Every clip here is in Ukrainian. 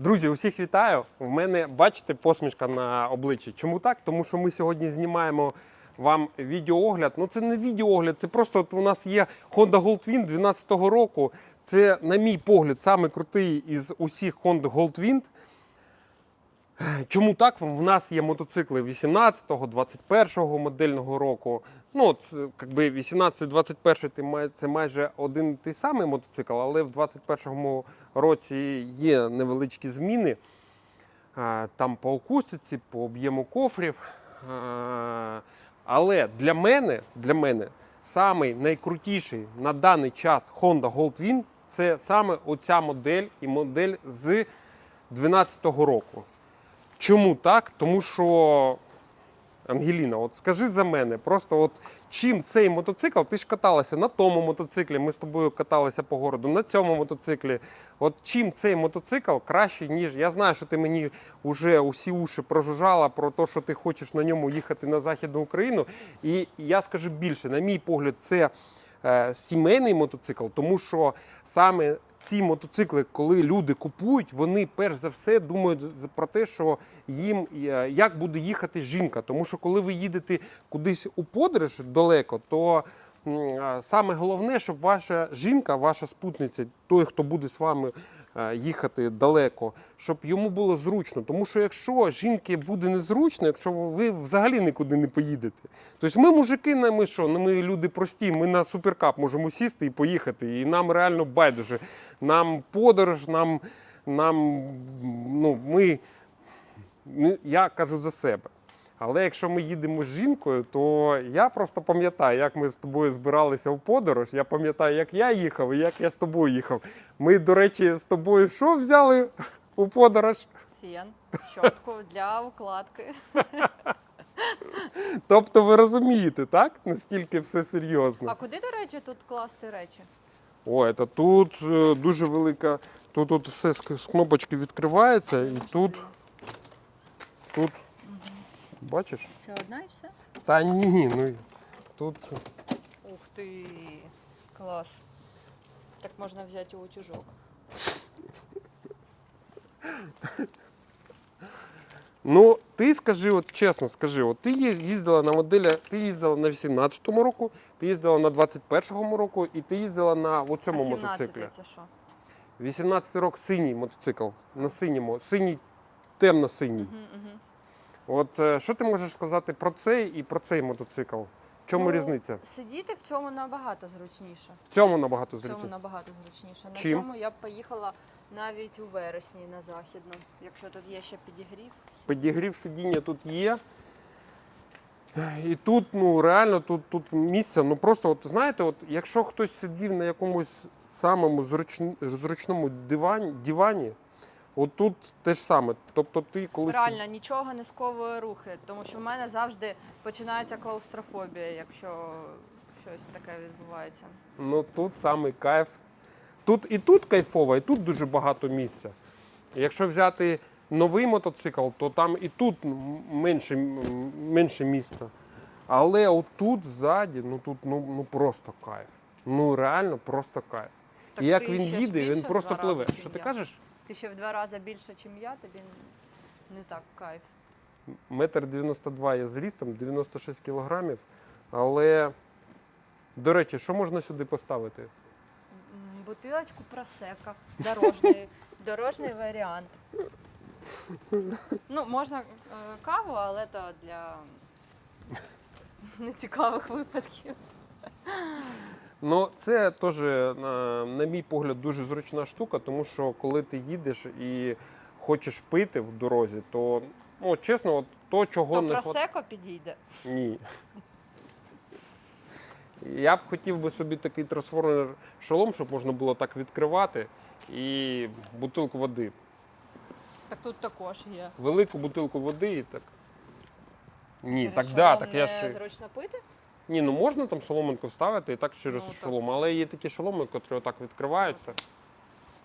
Друзі, усіх вітаю. В мене, бачите, посмішка на обличчі. Чому так? Тому що ми сьогодні знімаємо вам відеоогляд. Ну це не відеоогляд, це просто от у нас є Honda Goldwind 2012 року. Це, на мій погляд, самий крутий із усіх Honda Goldwind. Чому так? В нас є мотоцикли 18-го, 21-го модельного року. Ну, якби 18-21 ти май- це майже один той самий мотоцикл, але в 21-му році є невеличкі зміни. Там по акустиці, по об'єму кофрів. Але для мене, для мене самий найкрутіший на даний час Honda Goldwing це саме оця модель і модель з 12-го року. Чому так? Тому що, Ангеліна, от скажи за мене, просто от чим цей мотоцикл, ти ж каталася на тому мотоциклі, ми з тобою каталися по городу, на цьому мотоциклі. От чим цей мотоцикл кращий, ніж. Я знаю, що ти мені вже усі уші прожужжала про те, що ти хочеш на ньому їхати на Західну Україну. І я скажу більше, на мій погляд, це сімейний мотоцикл, тому що саме ці мотоцикли, коли люди купують, вони перш за все думають про те, що їм е, як буде їхати жінка. Тому що коли ви їдете кудись у подорож далеко, то е, саме головне, щоб ваша жінка, ваша спутниця, той, хто буде з вами е, їхати далеко, щоб йому було зручно. Тому що якщо жінки буде незручно, якщо ви взагалі нікуди не поїдете, тобто ми мужики, ми що, ми люди прості, ми на суперкап можемо сісти і поїхати. І нам реально байдуже. Нам подорож, нам, нам ну, ми, я кажу за себе. Але якщо ми їдемо з жінкою, то я просто пам'ятаю, як ми з тобою збиралися в подорож. Я пам'ятаю, як я їхав і як я з тобою їхав. Ми, до речі, з тобою що взяли у подорож? Фен, щотку для укладки. Тобто ви розумієте, так? Наскільки все серйозно. А куди, до речі, тут класти речі? Ой, та тут е, дуже велика. Тут, тут все з кнопочки відкривається, і тут, тут, бачиш? Це одна і все? Та ні, ну тут. Ух ти, клас. Так можна взяти у утюжок. Ну, ти скажи, от чесно скажи, от ти їздила на моделі, ти їздила на 18-му року, ти їздила на 21-му року і ти їздила на А цьому 17 мотоциклі. це що? 18 рок синій мотоцикл. На синьому, синій, темно-синій. Угу, угу. От е, що ти можеш сказати про цей і про цей мотоцикл? В чому Ну, різниця? Сидіти в цьому набагато зручніше. В цьому набагато зручніше. В цьому набагато зручніше. На Чим? цьому я б поїхала навіть у вересні на західну, якщо тут є ще підігрів. Підігрів сидіння тут є. І тут, ну реально, тут, тут місце. Ну просто, от знаєте, от якщо хтось сидів на якомусь самому зручн- зручному дивані, дивані, от тут те ж саме. Тобто ти коли Реально нічого не сковує рухи, тому що в мене завжди починається клаустрофобія, якщо щось таке відбувається. ну тут самий кайф. Тут і тут кайфово, і тут дуже багато місця. Якщо взяти новий мотоцикл, то там і тут м- менше, м, менше місця. Але отут ззаді, ну тут ну, ну просто кайф. Ну реально просто кайф. Так і як ти він ще ж їде, більше він просто пливе. Що ти я. кажеш? Ти ще в два рази більше, ніж я, тобі не так кайф. Метр 92 я зрістом, 96 кілограмів. Але, до речі, що можна сюди поставити? Бутилочку просека, дорожний, дорожний варіант. Ну, можна е, каву, але то для нецікавих випадків. Ну, це теж, на, на мій погляд, дуже зручна штука, тому що коли ти їдеш і хочеш пити в дорозі, то ну, чесно, от то, чого То не хватає. просеко підійде. Ні. Я б хотів би собі такий трансформер шолом, щоб можна було так відкривати, і бутилку води. Так тут також є. Велику бутилку води і так. Ні, Через так що да, так я ж. зручно пити? Ні, ну можна там соломинку вставити і так через Ну, так. Але є такі шоломи, які отак відкриваються,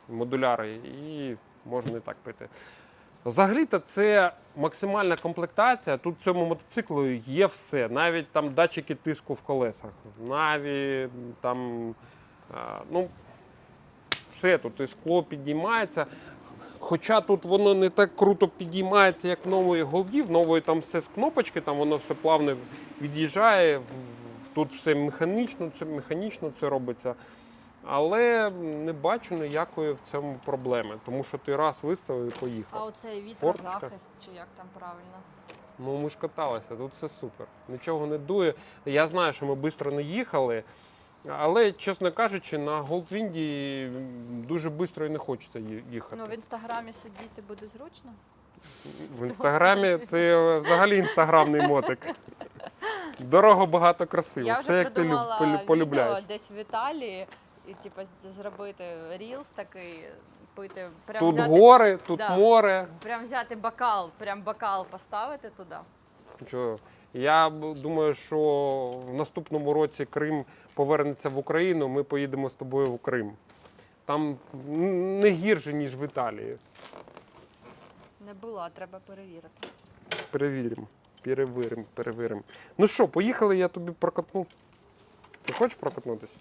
модуляри, і можна і так пити. Взагалі-то це максимальна комплектація. Тут в цьому мотоциклу є все. Навіть там датчики тиску в колесах, навіть там, ну, все тут і скло підіймається. Хоча тут воно не так круто підіймається, як в нової голді. В нової там все з кнопочки, там воно все плавно від'їжджає. Тут все механічно, це механічно це робиться. Але не бачу ніякої в цьому проблеми, тому що ти раз виставив і А поїхав. оцей Форточка. вітрозахист, чи як там правильно? Ну ми ж каталися, тут все супер. Нічого не дує. Я знаю, що ми швидко не їхали, але, чесно кажучи, на Голдвінді дуже швидко і не хочеться їхати. Ну, в інстаграмі сидіти буде зручно. В інстаграмі це взагалі інстаграмний мотик. Дорого, багато красиво. Я Все як ти люб- придумала відео полюбляєш. десь в Італії, і типу, зробити рілс такий, пити, прям Тут взяти, гори, тут Да. море. прям взяти бокал, прям бокал поставити туди. Я думаю, що в наступному році Крим повернеться в Україну. Ми поїдемо з тобою в Крим. Там не гірше, ніж в Італії. Не була, треба перевірити. Перевіримо. Перевіримо, перевіримо. Ну що, поїхали, я тобі прокатну. Ти хочеш прокатнутися?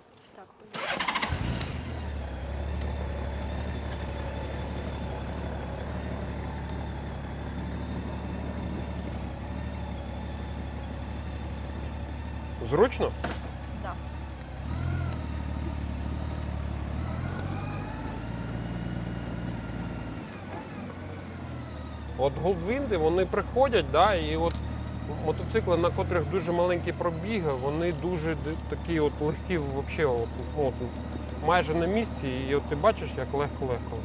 Зручно? Да. От голдвінди вони приходять, да, і от мотоцикли, на котрих дуже маленькі пробіги, вони дуже такі от легкі, вообще, от, ну, от, майже на місці, і от ти бачиш, як легко-легко.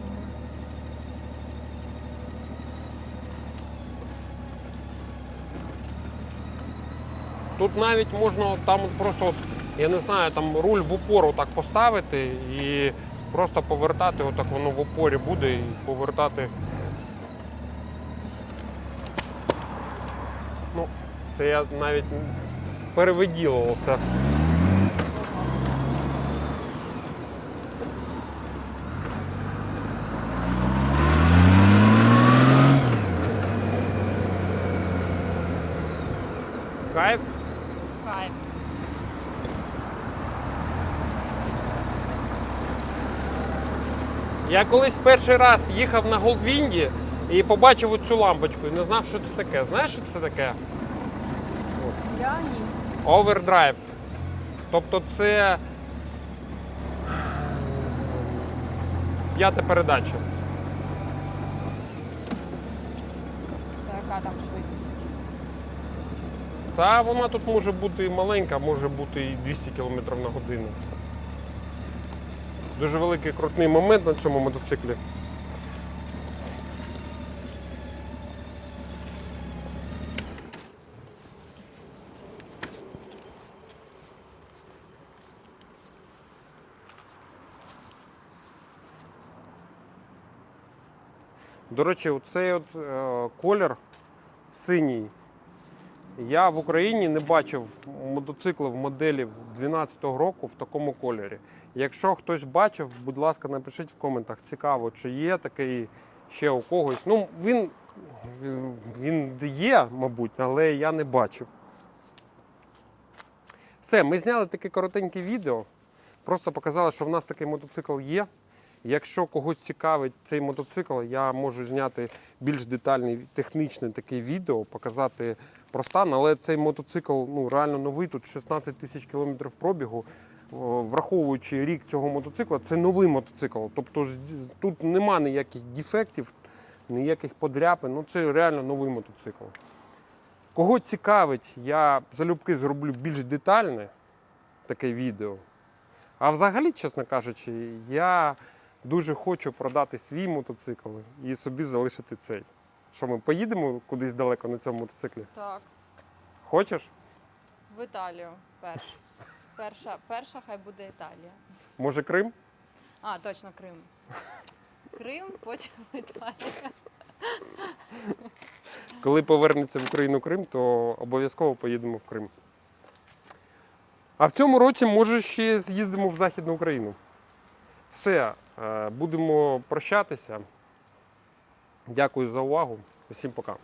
Тут навіть можна там просто, я не знаю, там руль в упор отак поставити і просто повертати, отак воно в упорі буде і повертати. Ну, це я навіть перевиділувався. Кайф. Кайф. Я колись перший раз їхав на Голдвінді і побачив оцю лампочку і не знав, що це таке. Знаєш, що це таке? Я ні. Овердрайв. Тобто це п'ята передача. Це яка там швидкість? Та вона тут може бути і маленька, може бути і 200 км на годину. Дуже великий крутний момент на цьому мотоциклі. До речі, оцей от, е, колір синій. Я в Україні не бачив мотоциклів моделів 12-го року в такому кольорі. Якщо хтось бачив, будь ласка, напишіть в коментах. Цікаво, чи є такий ще у когось. Ну, він, він є, мабуть, але я не бачив. Все, ми зняли таке коротеньке відео. Просто показали, що в нас такий мотоцикл є. Якщо когось цікавить цей мотоцикл, я можу зняти більш детальний технічне таке відео, показати про стан, але цей мотоцикл ну, реально новий, тут 16 тисяч кілометрів пробігу. Враховуючи рік цього мотоцикла, це новий мотоцикл. Тобто тут нема ніяких дефектів, ніяких подряпин. Ну це реально новий мотоцикл. Кого цікавить, я залюбки зроблю більш детальне таке відео. А взагалі, чесно кажучи, я дуже хочу продати свій мотоцикл і собі залишити цей. Що ми поїдемо кудись далеко на цьому мотоциклі? Так. Хочеш? В Італію перш. Перша, перша хай буде Італія. Може Крим? А, точно Крим. Крим, потім Італія. Коли повернеться в Україну Крим, то обов'язково поїдемо в Крим. А в цьому році, може, ще з'їздимо в Західну Україну. Все, будемо прощатися. Дякую за увагу. Усім пока.